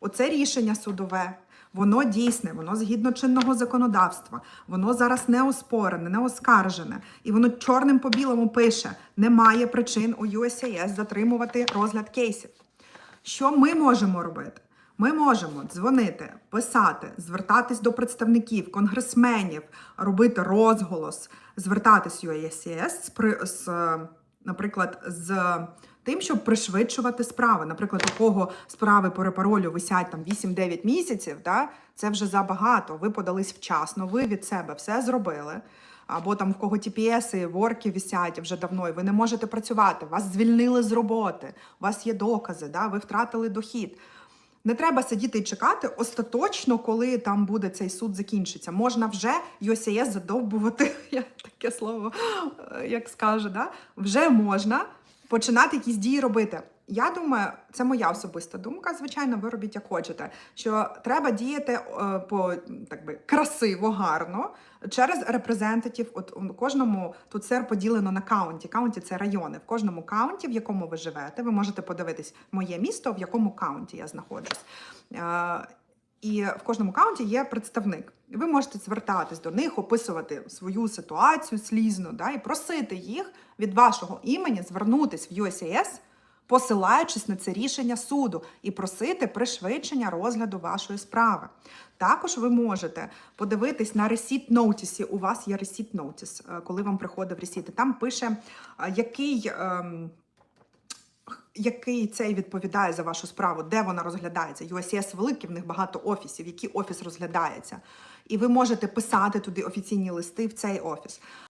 оце рішення судове. Воно дійсне, воно згідно чинного законодавства, воно зараз не оспорене, не оскаржене, і воно чорним по білому пише: немає причин у USAS затримувати розгляд кейсів. Що ми можемо робити? Ми можемо дзвонити, писати, звертатись до представників, конгресменів, робити розголос, звертатись USCS з, е, наприклад, з тим, щоб пришвидшувати справи. Наприклад, у кого справи по репаролю висять там 8-9 місяців, да, це вже забагато. Ви подались вчасно, ви від себе все зробили. Або там в кого TPS ворки висять вже давно, і ви не можете працювати, вас звільнили з роботи, у вас є докази, да, ви втратили дохід. Не треба сидіти і чекати остаточно, коли там буде цей суд закінчиться. Можна вже USAS задовбувати, я таке слово е, як скажу, да? вже можна починати якісь дії робити. Я думаю, це моя особиста думка. Звичайно, ви робіть як хочете. Що треба діяти е, по так би красиво, гарно через репрезентатів. От у кожному тут все поділено на каунті. Каунті це райони. В кожному каунті, в якому ви живете, ви можете подивитись моє місто, в якому каунті я знаходжусь. Е, І в кожному каунті є представник. Ви можете звертатись до них, описувати свою ситуацію слізно, да, і просити їх від вашого імені звернутись в USAS, посилаючись на це рішення суду, і просити пришвидшення розгляду вашої справи. Також ви можете подивитись на ресіт ноутісі. У вас є ресіт ноутіс, коли вам приходив ресіт. Там пише, е, який. ем, який цей відповідає за вашу справу, де вона розглядається. USCS великий, в них багато офісів, який офіс розглядається. І ви можете писати туди офіційні листи в цей офіс.